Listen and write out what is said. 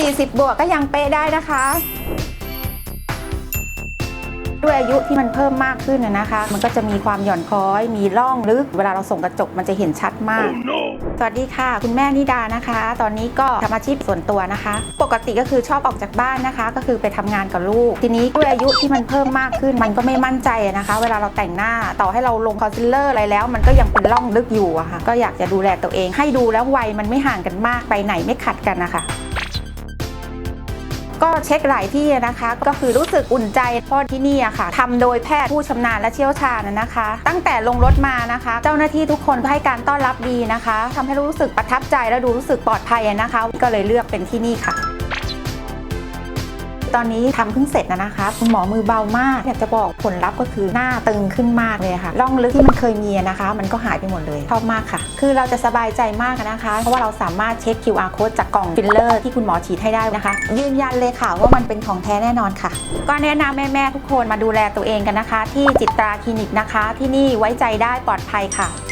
40 บวกก็ยังเป๊ะได้นะคะ ด้วยอายุที่มันเพิ่มมากขึ้นนะนะคะ มันก็จะมีความหย่อนคล้อย มีร่องลึก เวลาเราส่องกระจกมันจะเห็นชัดมากสวัสดีค่ะ คุณแม่นิดานะคะ ตอนนี้ก็ทำอาชีพส่วนตัวนะคะ ปกติก็คือชอบออกจากบ้านนะคะ ก็คือไปทำงานกับลูก ทีนี้ด้วยอายุที่มันเพิ่มมากขึ้น มันก็ไม่มั่นใจนะคะ เวลาเราแต่งหน้าต่อให้เราลงคอนซีลเลอร์อะไรแล้ว มันก็ยังเป็นร่องลึกอยู่อะค่ะ ก็อยากจะดูแลตัวเอง ให้ดูแล้ววัยมันไม่ห่างกันมากไปไหนไม่ขัดกันนะคะ ก็เช็คหลายที่นะคะ ก็คือรู้สึกอุ่นใจเพราะที่นี่อะค่ะทำโดยแพทย์ผู้ชำนาญและเชี่ยวชาญนะคะ ตั้งแต่ลงรถมานะคะ เจ้าหน้าที่ทุกคนให้การต้อนรับดีนะคะทำให้รู้สึกประทับใจและดูรู้สึกปลอดภัยนะคะ ก็เลยเลือกเป็นที่นี่ค่ะ ตอนนี้ทำเพิ่งเสร็จนะนะคะคุณหมอมือเบามากอยากจะบอกผลลัพธ์ก็คือหน้าตึงขึ้นมากเลยค่ะร่องลึกที่มันเคยมีนะคะ มันก็หายไปหมดเลยชอบมากค่ะ คือเราจะสบายใจมากนะคะ เพราะว่าเราสามารถเช็ค QR code จากกล่องฟิลเลอร์ที่คุณหมอฉีดให้ได้นะคะ ยืนยันเลยค่ะว่ามันเป็นของแท้แน่นอนค่ะ ก็แนะนำแม่ๆทุกคนมาดูแลตัวเองกันนะคะ ที่จิตราคลินิกนะคะ ที่นี่ไว้ใจได้ปลอดภัยค่ะ